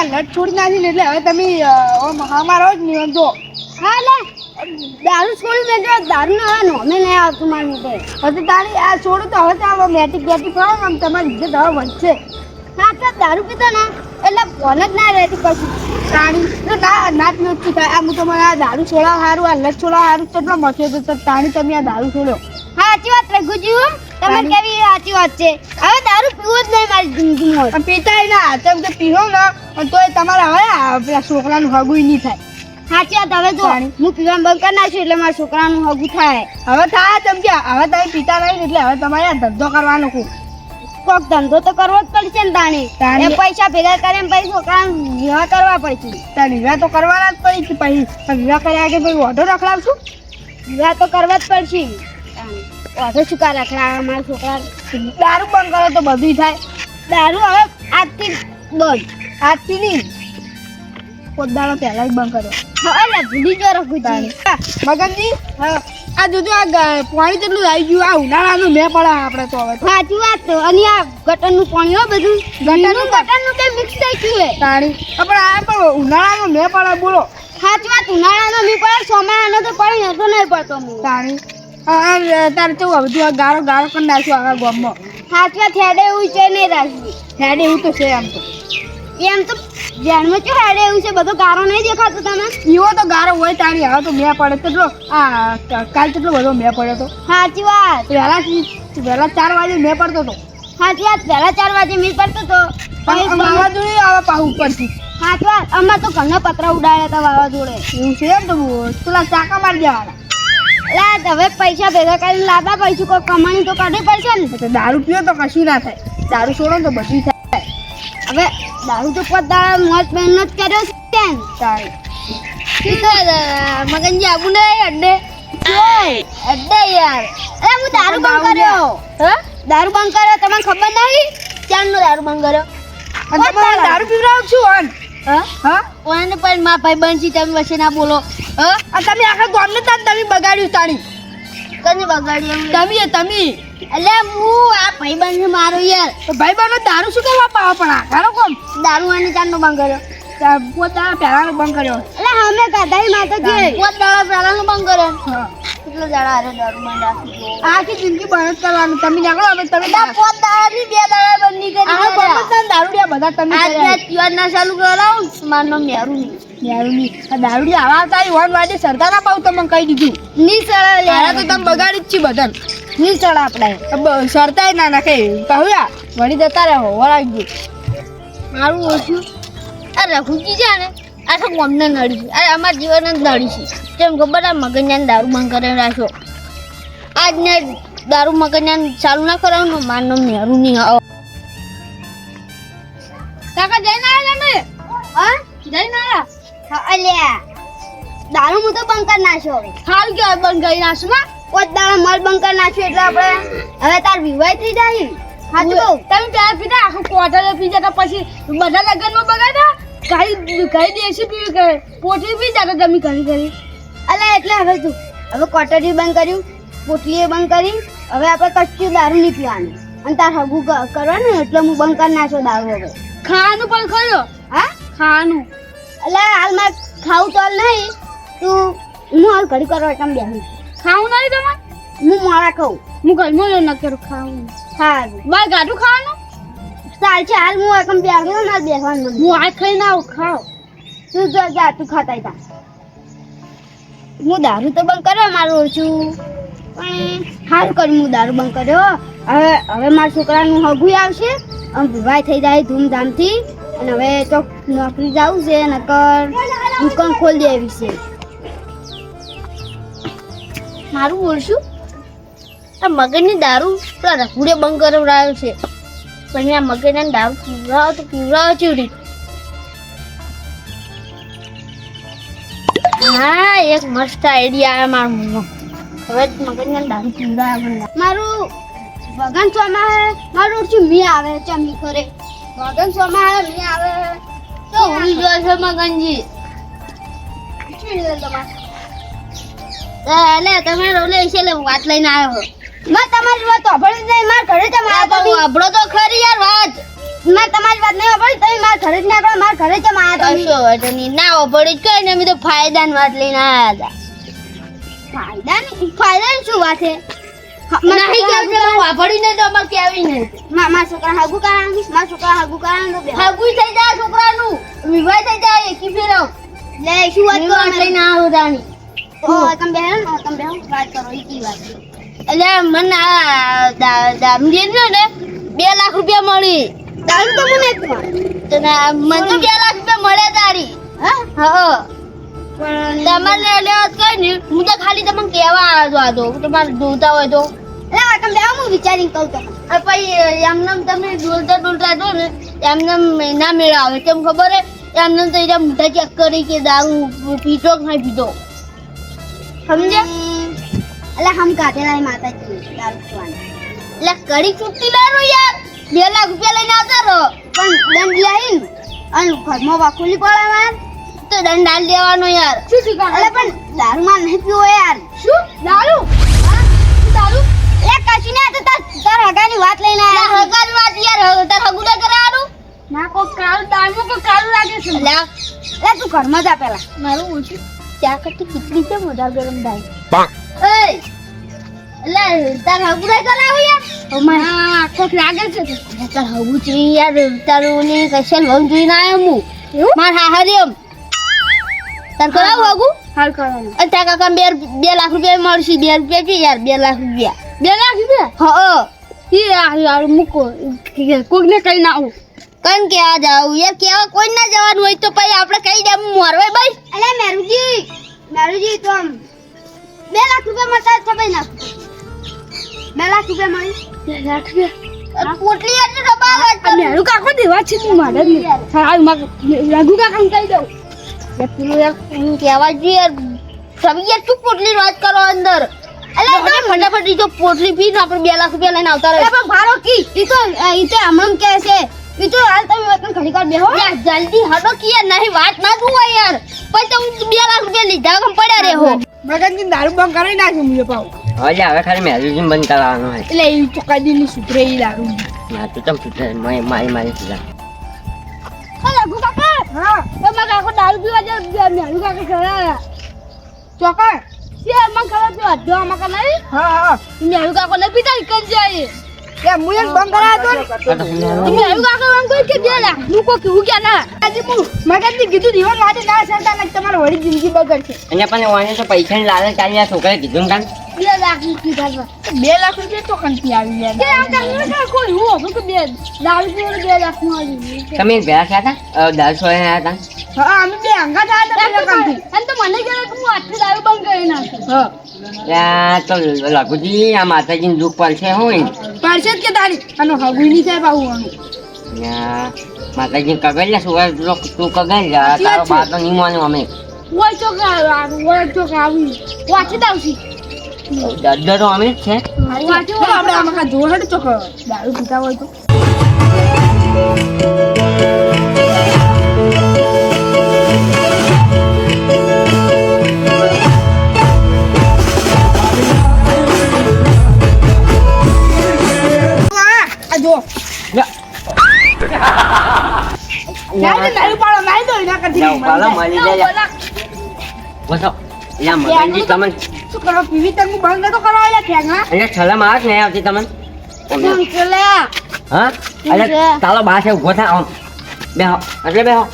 આ લટ છોડી નાખી એટલે હવે તમે મહામારો અમારો જ નિયમ જો હા લે. દારૂ છોડી દેજો દારૂ ના નોમે નહીં આવતું મારી રીતે. હવે તારી આ છોડું તો હવે તો મેટિક બેટિક હોય ને આમ તમારી ઇજ્જત હવે વધશે. હા તો દારૂ પીતો ને એટલે ફોન જ ના રહેતી કશું. તાણી. ના નાચ નોચી થાય. આ હું તમારે આ દારૂ છોડાવ સારું આ લટ છોડાવ સારું કેટલો મચ્યો તો તાણી તમે આ દારૂ છોડ્યો હા સાચી વાત રઘુજી તમે દારૂ? કેવી સાચી વાત છે? હવે દારૂ પીવો જ નહીં મારી જિંદગીમાં પીતા પીતાય ના તેમ કે પીવો ને તો તોય તમારે હવે પેલા છોકરાનું હગું નહીં થાય. સાચી વાત હવે જો હું પીવાનું બંધ કરી નાખ્યું એટલે મારા છોકરાનું હગું થાય. હવે થાય તેમ કે હવે તમે પીતા નહીં એટલે હવે તમારે આ ધંધો કરવાનો કુ કોક ધંધો તો કરવો જ પડશે ને તાણે. તાણે. એ પૈસા ભેગા કરીને પછી છોકરાને વિવાહ કરવા પડશે. તારે વિવાહ તો કરવાના જ પડી છે પછી વિવાહ કર્યા કે પછી ઓઢો રખડાવશું વિવાહ તો કરવા જ પડશે. તાણે. વાંધો શું કા રખડા મારા છોકરા દારૂ બંધ કરો તો બધું થાય. દારૂ હવે આજથી બંધ. આજથી નહીં. પોતદારો પહેલા જ બંધ કરો હા એટલે ભૂલી જો રઘુજી મગનજી આ જોજો આ પાણી જેટલું આવી ગયું? આ ઉનાળાનું મેં પડે આપણે તો હવે સાચી વાત તો અને આ ગટરનું પાણી હો બધું. ગટરનું? ગટરનું કે મિક્સ થઈ ગયું હે પાણી પણ આ પણ ઉનાળાનું મેં પડે બોલો. સાચી વાત ઉનાળાનો મેં પડે ચોમાસાનો તો પડી નતો નહીં પડતો આ તારે બધું ગારો ગાળો કરી નાખ્યો આખા ગામમાં. સાચી થેડે એવું છે નહીં રાખવી થેડે એવું તો છે આમ તો. એમ તો ધ્યાનમાં શું હેડે એવું છે બધો ગારો નહીં દેખાતો તમે એવો તો ગારો હોય તારી હવે તો મેં પડે કેટલો આ કાલ કેટલો બધો મેં પડ્યો તો. સાચી વાત. વહેલા વહેલા ચાર વાગે મેં પડતો હતો સાચી વાત વહેલા ચાર વાગે મેં પડતો તો. પણ વાવાઝોડું આવે પાછું ઉપરથી. સાચી વાત અમાર તો ઘરના પતરા ઉડાડ્યા હતા વાવાઝોડે. એવું છે એમ તો પેલા ચાકા મારી દેવાના. એટલે હવે પૈસા ભેગા કરીને લાવવા પૈસું કોઈ કમાણી તો કાઢવી પડશે ને? તો દારૂ પીઓ તો કશું ના થાય. દારૂ છોડો તો બધું થાય. હવે દારૂ તો પોત દાડા મોજ મહેનત કર્યો છે ને તારી મગનજી આવું ને અડ્ડે અડ્ડે યાર. અરે હું દારૂ બંધ કર્યો. હા? દારૂ બંધ કર્યો તમને ખબર નહીં? ક્યારનો દારૂ બંધ કર્યો? અને દારૂ? પીવડાવો છું અન હા? હા? પણ મા ભાઈ બનશી તમે વચ્ચે ના બોલો. હા? તમે આખા ગામને તાન તમે બગાડ્યું તાણી કને બગાડ્યું તમે તમે. એટલે હું આ ભાઈ બન મારો યાર. ભાઈબંધ દારૂ શું કરવા પાવા પણ આખાનો કોમ? દારૂ અને ચારનો બંધ કર્યો. પોત પહેલાનો બંધ કર્યો. એટલે અમે કાઢાઈ માતો કે પોત દાડા પહેલાનો બંધ કર્યો. હા. કેટલો દાડા હારે દારૂ બંધ રાખી આખી જિંદગી બંધ કરવાનું. તમે જાણો અમે તમે પોત દાડા બે દાડા બંધ નહીં કરી આખા ગામમાં તાર દારૂડિયા બધા તમે આજ. ના ચાલુ કરાવું મારું નામ મેરું નહીં દારૂની આ દારૂડિયા આવા આવતા વન વાગે સરદાર પાવ તમને કહી દીધું. ની સળા તારા તો તમે બગાડી જ છી બધાને. ની સળા આપણે. સરતાય ના નાખે. કહ્યા વળી જતા રહો વળાવી મારું ઓછું. આ રઘુજી છે ને. આ તો ગમને નડી છે. અરે અમારા જીવન જ નડી છે. કેમ ખબર આ મગજને દારૂ બંધ કરીને રાખ્યો આજને દારૂ મગજને ચાલુ ના કરાવું મારનો મેરું નહીં આવો કાકા જઈને આવ્યા તમે હા? જઈને આવ્યા હા અલ્યા દારૂ હું તો બંધ કરી નાખ્યો હવે. હાલ કે બંધ કરી નાખશું ના પોત દાડા મળ બંધ કરી નાખ્યું એટલે આપણે હવે તાર વિવાહ થઈ જાય. કહું. તમે ત્યાં પીધા આખું ક્વાર્ટર પી જતા પછી બધા લગ્નમાં બગાડ્યા? કઈ કઈ દેશી પી કે પોટલી પી જતા તમે કઈ કરી? અલ્યા એટલે હવે તું હવે કોટરી બંધ કર્યું પોટલીએ બંધ કરી હવે આપણે કચ્ચું દારૂ નહીં પીવાનું. અને તાર હગું કરવાનું ને એટલે હું બંધ કરી નાખ્યો દારૂ હવે ખાવાનું પણ ખરો? હા? ખાવાનું. એટલે હાલમાં ખાવું તો નહીં તું હું હાલ ઘડી કરો તમે બેહું. ખાવું નહીં તમારે? હું મોડા ખાઉં. હું ઘરમાં ન કરું ખાવું સારું બાર ગાડું ખાવાનું? ચાલ છે હાલ હું એકમ બેહું ના બેસવાનું હું આ ખાઈને આવું ખાવ તું જો જા તું ખાતા તા હું દારૂ તો બંધ કર્યો મારું ઓછું. પણ સારું કર્યું હું દારૂ બંધ કર્યો. હવે હવે મારા છોકરાનું હગું આવશે વિવાહ થઈ જાય ધૂમધામથી અને હવે તો નોકરી જવું છે નકર દુકાન ખોલી દેવી છે. મારું બોલશું આ મગજની દારૂ પેલા રઘુડે બંધ કરાવડાયો છે. પણ આ મગજના દારૂ પીવડાવો તો પીવડાવો ચીવડી હા એક મસ્ત આઈડિયા આવે મારું હવે મગજના દારૂ પીવડાવે મારું વગન સોમાં હે મારું ઓછું મી આવે ચમી કરે વગન સોમાં હે મી આવે? તો હું જો છે મગનજી. એટલે તમે રોલે છે લે વાત લઈને આવ્યો મેં તમારી વાત સાંભળી નહીં મારા ઘરે જ આવ્યા તો અભળો તો ખરી યાર વાત. મેં તમારી વાત નહીં સાંભળી તમે મારા ઘરે જ ના કરો મારા ઘરે જ આયા તમે શું વાંધો નહીં. ના વપડી જ કઈ ને અમે તો ફાયદાની વાત લઈને આવ્યા ફાયદા ફાયદાની? ફાયદા ની શું વાત છે? હતા નહીં કેવું છે વાભડી ને તો અમારે કેવી નહીં. મારા છોકરા હાગુ કરાવવાનું મારા છોકરા હાગુ તો બે. હાગુઈ થઈ જાય છોકરાનું. વિવાહ થઈ જાય એકી ફેરો. લે શું વાત કરો? એટલે ના તાણી. ઓ તમે બેહો ને તમે બેહો વાત કરો ઈ કી વાત એટલે મને આ દા- દારૂ જે છે ને બે લાખ રૂપિયા મળી. તારું તો મને મળે. તો ના- મને તો બે લાખ રૂપિયા મળ્યા તારી. હા? હા તમારે લેવા કઈ નહીં. હું તો ખાલી તમને કહેવા આવ્યો હતો. તમારે જોતા હોય તો. લે તમે બેહો હું વિચારીને કહું તો પછી એમને તમે ડોલતા ડોલતા જો ને એમને ના મેળ આવે. કેમ ખબર હે? એમને તો એના મોઢા ચેક કરી કે દારૂ પીતો કે નહીં સમજે એટલે હમ. કાઢેલા માતાજી દારૂ પીવાની. એટલે કડી ચૂકતી દારૂ યાર. બે લાખ રૂપિયા લઈને આવતા રહો. પણ દંડ લાવીને અને ઘરમાં વાકુલી પડે માર. તો દંડ ડાલ દેવાનો યાર. શું એટલે પણ દારૂમાં નહીં પીવો યાર. શું? દારૂ? દારૂ? લે કશું ના તો તાર હગાની વાત લઈને લા આયા હગાની વાત યાર તાર હગુ ના કરાવાનું ના કો કાળ દારૂ કો કાળું લાગે છે લે. લે તું ઘરમાં જા પેલા મારું ઓછું ત્યાં કરતી કેટલી છે મોઢા ગરમ થાય. એ એટલે તાર હગુ ના કરાવું યાર. કોક લાગે છે તાર હગું છે યાર તારું ને કશે વંગ જોઈને આવ્યો હું માર હાહરી એમ તાર કરાવું હગુ? હાલ કરવાનું અને તાર કાકા બે બે લાખ રૂપિયા મળશે બે રૂપિયા છે યાર બે લાખ રૂપિયા. બે લાખ રૂપિયા હા ઈ યાર યાર મૂકો. કોકને કઈ ના આવું. કન કેવા જાવ. યાર કેવા કોઈ ના જવાનું હોય તો પછી આપણે કઈ દે મોરવાય ભાઈ અલે મેરુજી મેરુજી તો આમ બે લાખ રૂપિયા મળતા સમય નાખ બે લાખ રૂપિયા મળી. બે લાખ રૂપિયા પોટલી આટલી દબાવ આ મેરુ કાકો દેવા છે તું મારે. સારું માગ રઘુ કાકા કહી દઉં. પેલું યાર હું કહેવા જોઈએ યાર. યાર પોટલી વાત કરો અંદર? ફટાફટ ઈ તો પોટલી પીને આપણે બે લાખ રૂપિયા લઈને આવતા રહે. પણ ભારો કી? ઈ તો ઈ તો હમણાં કે છે. ઈ તો હાલ તમે વતન ઘડી વાર બેહો. યાર જલ્દી હટો કે યાર નહીં વાત ના જોવા યાર. પછી તો હું બે લાખ રૂપિયા લીધા કમ પડ્યા રે હો. મગનજી દારૂ બંધ કરી નાખ્યું મુજે પાઉ હવે હવે ખાલી મેરેજ બંધ કરવાનું હોય. એટલે ઈ તો કદી ની સુધરે ઈ દારૂ. ના તો તમ સુધરે? મારી મારી મારી રઘુ કાકા હા. તો મારા કાકો દારૂ પીવા જાય મેરુ કાકા ખરા ચોકર કે મને ખબર છે અડધો આમાં કનાઈ હા હા. મેરુ કાકો ને પીતા ઇકન જાય કે મુયે બંધ કરાયો તો મેરુ કાકા. એમ કહ્યું કે બે લાખ હું કો કેવું કે ના? આજે હું મગજની કીધું જીવન માટે ના સરતા ને તમારે વળી જિંદગી બગડશે. અને પણ વાને તો પૈસા ની લાલચ ચાલી આ છોકરાએ કીધું કાન. બે લાખની બે લાખ રૂપિયા તો કંથી આવી ગયા કે આમ કાંઈ ના કોઈ હું હતું? કે બે દારૂ પીવા બે લાખનું આવી તમે ભેળા થયા હતા? દસ સોળે આવ્યા હતા હા અમે બે અંગા થયા હતા પેલા કંથી અને તો મને કહેવાય કે હું આટલી દારૂ બંધ કરી નાખું હા તો લઘુજી આ માતાજીનું દુઃખ પડશે હું પડશે જ કે તારી આનો હગુઈ નહીં થાય આનું માતાજી લે તું કગર જા તારો બા નહીં માનું અમે ઓય ચોક આવ્યું ઓય વાંચી દાવશી દરદરો અમે જ છે. આપણે આમાં કા જોર હટ ચોક દારૂ પીતા હોય તો પાડો નાઈ દો એના કરતી પાડો, મળી જાય. બસો યા મગનજી તમને શું કરો પીવી તંગ બંધ તો કરો એટલે ઠેંગા અહીંયા છલમ આવે નહીં આવતી તમને? ચલે હા? એટલે ચાલો બા છે ઊભો થા આમ બેહો એટલે બેહો.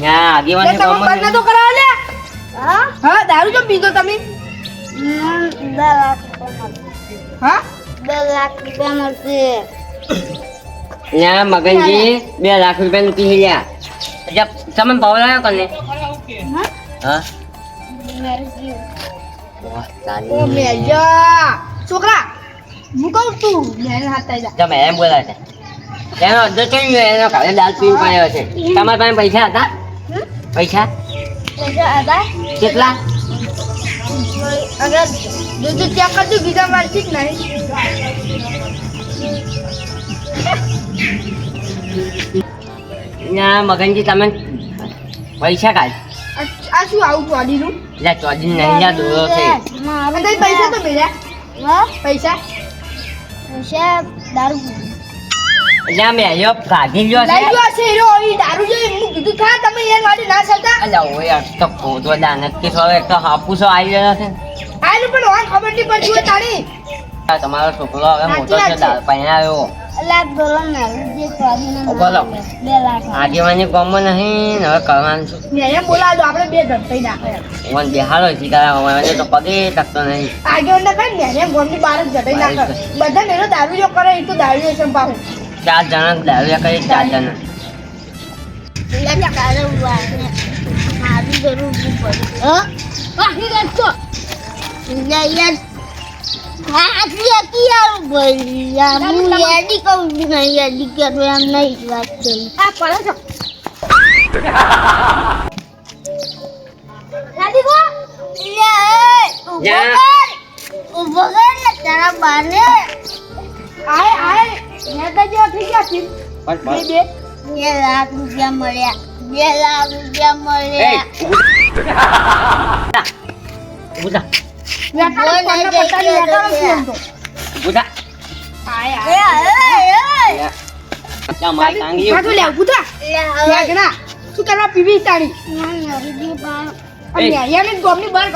ના આગેવાન તમે બંધ તો કરો લે હા? હા દારૂ જો પીધો તમે. હા? બે લાખ રૂપિયા મળશે. ત્યાં મગનજી બે લાખ પી ગયા એટલે તમે પવડાયો કોને હા? વાહ, ઓ તારી. મેજા છોકરા હું કહું તું મેં હાથ જા તમે એમ બોલાય છે એનો અડધો થઈ ગયો એનો ઘરે દાલ પીવું પડ્યો છે તમારા પાસે પૈસા હતા પૈસા કેટલા અગર જો તું ચેક કરજો બીજા મારથી જ નહીં ત્યાં મગનજી તમે પૈસા કાઢ આ- આ શું આવું ચોડીનું એટલે ચોજી નહીં જા દોરો છે. અને તઈ પૈસા તો મળ્યા પૈસા? દારૂ એટલે આ મેલ્યો કાઢી ગયો લઈ ગયો છે રો ઈ દારૂ જે હું કીધું ખા તમે યાર વાડી ના સરતા અલા ઓ યાર તો ખોદો દાનત કે હવે એક તો હાપુસો આવી ગયો છે. આનું પણ ઓન ખબર નહીં પડતી હોય તારી. તમારો છોકરો હવે મોટો છે પૈણા છે. આગેવાની કોમમાં નહીં હવે કરવાનું દો આપણે બે ધરતાઈ નાખે વન હવે તો કદી તકતો નહીં. આગળ ના કઈ મેં ગોમની બાર જ જટાઈ નાખે બધા મેરો દારૂ જો કરે એ તો દારૂ છે પાછું. ચાર જણા દારૂ કરે ચાર જણા. મારી જરૂર પડે હા? યાર આટલી હતી યાર ભાઈ યાર હું યાદી કહું છું ને યાદી કરું એમ નહીં વાત કરી આ પડે છો દાદી કો જા. ઊભો કર ને તારા બાને આય આય મેં તો જેવા થઈ ગયા છે બસ બે બે લાખ રૂપિયા મળ્યા બે લાખ રૂપિયા મળ્યા ઊભું શું કરવા પીવી તારી?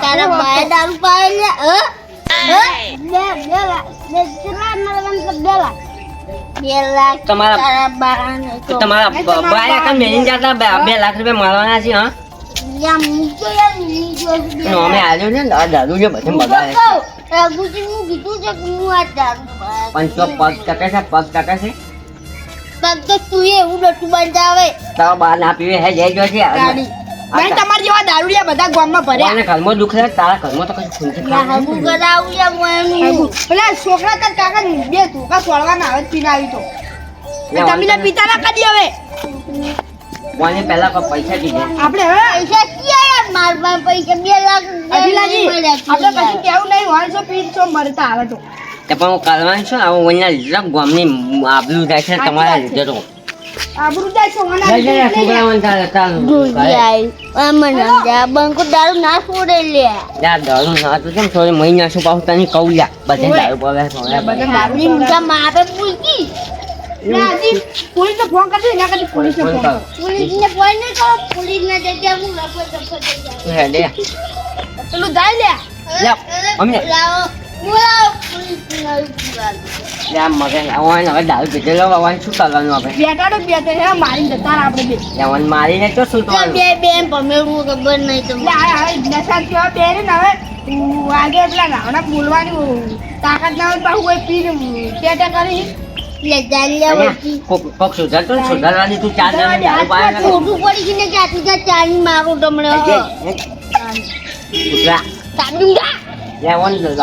દારૂ પાડે તમારા- બાયા બે લાખ રૂપિયા મારવાના છે હા? અમે. આવ્યો ને આ દારૂ છે બધે બગાડે છે કહું, રઘુજી હું કીધું છે કે હું આ દારૂ પાડે. પણ તો પગ ટકે છે પગ ટકે છે. પગ તો તું એવું ડોટું બંધાવે. તો બા ના પીવે હે જઈ ગયો છે ગાડી. ભાઈ તમારા જેવા દારૂડિયા બધા ગામમાં ભર્યા. અને ઘરમાં દુખ છે તારા ઘરમાં તો કશું ખૂંચી યા ખાવાનું કરાવું યા હું પેલા છોકરા તાર કાકા બે ધોકા સોળવાના આવે પીને આવી તો. તમે લે પિતા ના કાઢી હવે. કોને પહેલા પૈસા દીધે. આપણે હવે પૈસા ક્યાં યાર? માર પાસે પૈસા બે લાખ અભિલાજી આપણે કશું કેવું નહીં? હોય છો મરતા આવે તો. તે પણ હું કરવાનું છું આવું અહીંયા લીધે ગામની આબરૂ જાય છે તમારા લીધે તો. આબરૂ જાય છે મને લઈ જઈએ છોકરાઓને તારે તારું ઘરે. આવી અમને બંકો દારૂ ના છોડે લે. યાર દારૂ ના તો કેમ થોડી મહિના શું પાછું તને કહું લ્યા બધે દારૂ પાવે બધે દારૂ મારે પૂછી પોલીસને ફોન કરજો એના કરતી પોલીસને ફોન ફોન કર. પોલીસને ફોન નહીં કરો પોલીસને જગ્યા હું લખો લખો જગ્યા લે. પેલું જાય લે. લે, અમને. લાવો. બોલાવો પોલીસને આવી લે, આ મગજ હવે દારૂ પીધેલો આવવાનું શું કરવાનું આપણે? બેટાડો બેટે હે મારી જતા આપણે બે. મારીને તો શું બે બેન ખબર નહીં એટલે તમને આ હવે નશા ને હવે આગે પેલા નાવડા બોલવાની તાકાત ના હોય પાછું કોઈ પીને ટેટા કરી. કોક કોક ને? સુધારવાની તું ચાર જણા દારૂ પાવે ને? ખોટું પડી ને મારું તમને જ.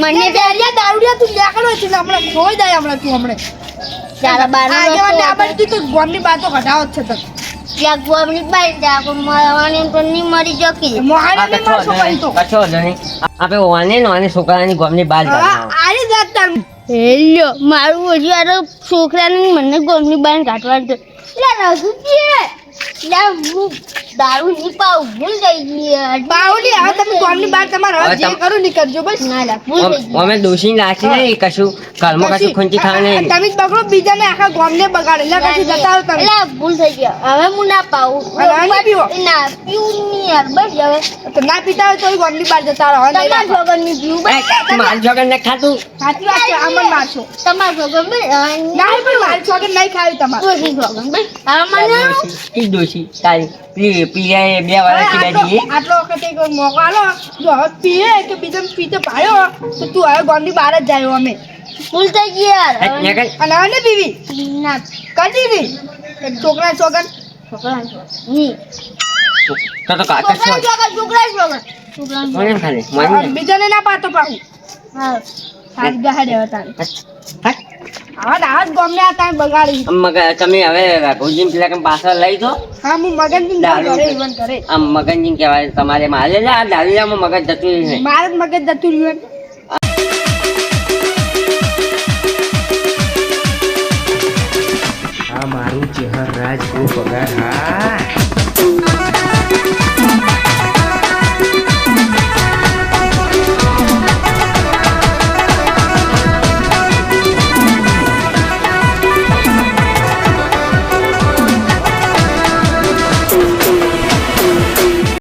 મને દારૂડિયા તું લેકડો છે ખોઈ જાય હમણાં તું હમણાં. ગોમની બાતો કઢાવો છે ત્યાં ગોમની બાઈ તો મરી જકી મોહાને મારશો વાંધો પછી તો. કશો નહીં. આપણે વાને ને વાને છોકરાની ગોમની હવે જવાનું. આરી જાત તાર હેલો મારું ઓછી આરો છોકરાને મને ગોમની બાર કાઢવાનું છે દારૂ નહીં પાઉં ભૂલ થઈ ગઈ. બાવલી હવે તમે ગોમની બાર તમારા હવે જે કરો ની કરજો બસ. ના ના ભૂલ થઈ ગઈ. અમે દોષી નાખી નહીં કશું ઘરમાં કશું ખૂંચી ખાવા નહીં. તમે બગડો બીજાને આખા ગોમને બગાડે. એટલે કશું જતા તમે. લે ભૂલ થઈ ગઈ. હવે હું ના પાઉં ના પીવો? ના પીવું નહીં યાર બસ હવે. તો ના પીતા હોય તો ગોમની બાર જતા રહો તમારા રાખો. છોકરની પીવું બસ. મારી ને ખાતું? સાચી વાત છે આમાં મારશો. તમાર છોકર બસ ના પણ મારી છોકરી નહીં ખાયું તમારે. દોષી છોકર બસ હવે મને દોષી તારી. પી પીએ બે હવે વર્ષથી આટલો બેઠી આટલો વખત એક મોકો આલો જો હવે પીએ કે બીજો પીતો પાયો તો તું હવે ગોમની બહાર જ જાય અમે. ભૂલ થઈ ગઈ યાર. અને હવે ને પીવી? ના. કરી દીધી? છોકરા છોકરા નહીં તો તો કાકા છોકરા છોકરા છોકરા બીજાને ના પાતો પાહું હા. હાથ ગહાડે હતા હા જ આ બગાડી મગજ તમે હવે રઘુજી પેલા કેમ પાછળ લઈ દો હા હું મગન ઘરે ઇવન કરે આમ મગનજી કહેવાય તમારે મારે લે મગજ જતું મારે મગજ જતું રહ્યું આ મારું ચેહર રાજ પગાર. હા.